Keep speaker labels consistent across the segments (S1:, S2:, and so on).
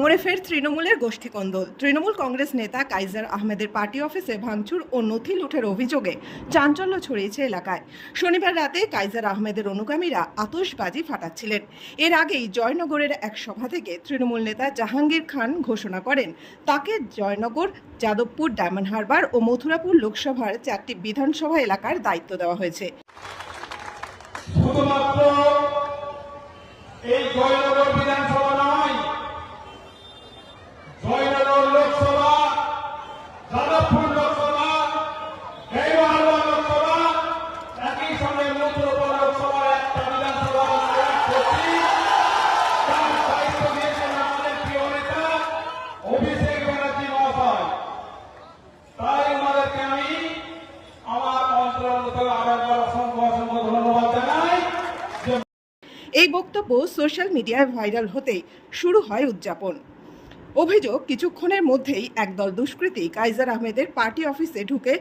S1: ভাঙড়ে ফের তৃণমূলের গোষ্ঠীকন্দল। তৃণমূল কংগ্রেস নেতা কাইজার আহমেদের পার্টি অফিসে ভাঙচুর ও নথি লুঠের অভিযোগে চাঞ্চল্য ছড়িয়েছে এলাকায়। শনিবার রাতে কাইজার আহমেদের অনুগামীরা আতশবাজি ফাটাচ্ছিলেন। এর আগেই জয়নগরের এক সভা থেকে তৃণমূল নেতা জাহাঙ্গীর খান ঘোষণা করেন, তাকে জয়নগর, যাদবপুর, ডায়মন্ড হারবার ও মথুরাপুর লোকসভার চারটি বিধানসভা এলাকার দায়িত্ব দেওয়া হয়েছে।
S2: এই
S1: এই বক্তব্য সোশ্যাল মিডিয়ায় ভাইরাল হতেই শুরু হয় উদযাপন। অভিযোগ, কিছুক্ষণের মধ্যেই একদল দুষ্কৃতী কাইজার আহমেদের পার্টি অফিসে ঢুকে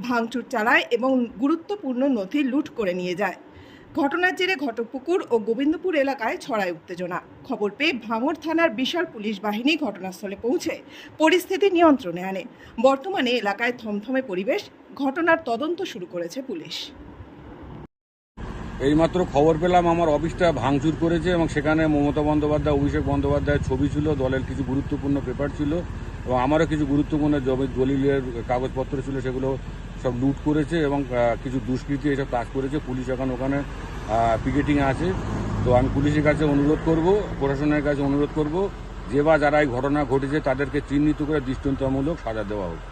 S1: ভাঙচুর চালায় এবং গুরুত্বপূর্ণ নথি লুট করে নিয়ে যায়। ঘটনার জেরে ঘটকপুকুর ও গোবিন্দপুর এলাকায় ছড়ায় উত্তেজনা। খবর পেয়ে ভাঙড় থানার বিশাল পুলিশ বাহিনী ঘটনাস্থলে পৌঁছে পরিস্থিতি নিয়ন্ত্রণে আনে। বর্তমানে এলাকায় থমথমে পরিবেশ ঘটনার তদন্ত শুরু করেছে পুলিশ।
S3: এইমাত্র খবর পেলাম আমার অফিসটা ভাঙচুর করেছে এবং সেখানে মমতা বন্দ্যোপাধ্যায়, অভিষেক বন্দ্যোপাধ্যায়ের ছবি ছিল, দলের কিছু গুরুত্বপূর্ণ পেপার ছিল এবং আমারও কিছু গুরুত্বপূর্ণ জমি, দলিলের কাগজপত্র ছিল, সেগুলো সব লুট করেছে এবং কিছু দুষ্কৃতী এসব কাজ করেছে। পুলিশ এখন ওখানে পিকেটিং আছে। তো আমি পুলিশের কাছে অনুরোধ করব, প্রশাসনের কাছে অনুরোধ করব, যে বা যারা এই ঘটনা ঘটেছে তাদেরকে চিহ্নিত করে দৃষ্টান্তমূলক সাজা দেওয়া হোক।